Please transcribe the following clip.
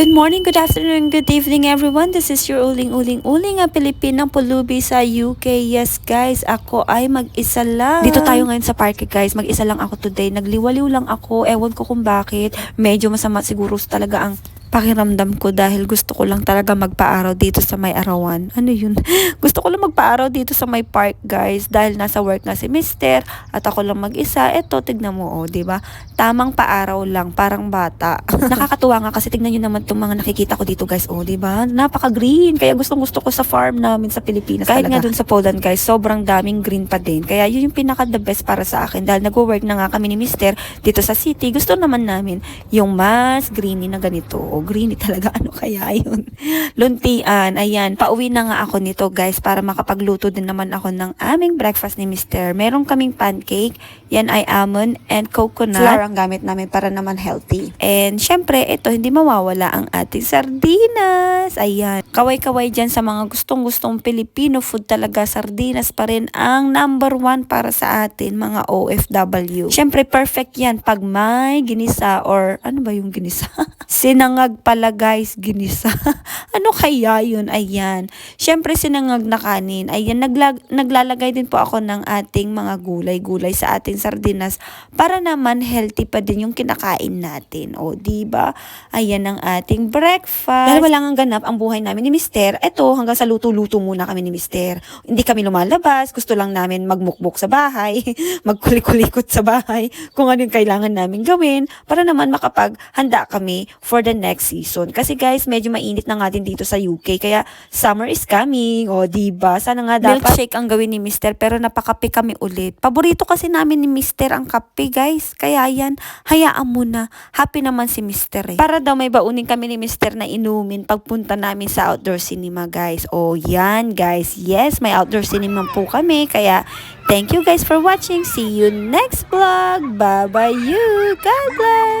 Good morning, good afternoon, good evening everyone. This is your uling uling uling nga Pilipinang pulubi sa UK. Yes guys, ako ay mag-isa lang. Dito tayo ngayon sa park guys. Mag-isa lang ako today. Nagliwaliw lang ako. Ewan ko kung bakit. Medyo masama siguro talaga ang pakiramdam ko dahil gusto ko lang talaga magpaaraw dito sa may arawan. Ano yun? gusto ko lang magpaaraw dito sa may park guys dahil nasa work na si mister at ako lang mag-isa. Eto, tignan mo oh, di ba? Tamang paaraw lang, parang bata. Nakakatuwa nga kasi tignan nyo naman itong mga nakikita ko dito guys. Oh, di ba? Napaka-green. Kaya gustong gusto ko sa farm namin sa Pilipinas Kahit nga dun sa Poland guys, sobrang daming green pa din. Kaya yun yung pinaka the best para sa akin dahil nag-work na nga kami ni mister dito sa city. Gusto naman namin yung mas greeny na ganito. O greeny talaga. Ano kaya yun? Luntian. Ayan. Pauwi na nga ako nito guys para makapagluto din naman ako ng aming breakfast ni mister. Meron kaming pancake. Yan ay almond and coconut. Flour ang gamit namin para naman healthy. And syempre, ito hindi mawawala ang ating sardinas. Ayan. Kaway-kaway dyan sa mga gustong-gustong Filipino food talaga. Sardinas pa rin ang number one para sa atin mga OFW. Syempre, perfect yan pag may ginisa or ano ba yung ginisa? Sinangag pala guys, ginisa. ano kaya yun? Ayan. Syempre, sinangag na kanin. Ayan, naglag naglalagay din po ako ng ating mga gulay-gulay sa ating sardinas para naman healthy pa din yung kinakain natin. O, di ba? Ayan ang ating breakfast. Dahil walang ang ganap ang buhay namin ni Mister, eto, hanggang sa luto-luto muna kami ni Mister. Hindi kami lumalabas, gusto lang namin magmukbok sa bahay, magkulikulikot sa bahay, kung ano yung kailangan namin gawin, para naman makapaghanda kami for the next season. Kasi guys, medyo mainit na nga din dito sa UK, kaya summer is coming, o di ba? Sana nga dapat milkshake ang gawin ni Mister, pero napakape kami ulit. Paborito kasi namin ni Mister ang kape, guys. Kaya yan, hayaan mo na. Happy naman si Mister eh. Para daw may baunin kami ni Mister na inumin pagpunta namin sa outdoor cinema, guys. O yan, guys. Yes, may outdoor cinema po kami. Kaya, thank you guys for watching. See you next vlog. Bye-bye you. God bless.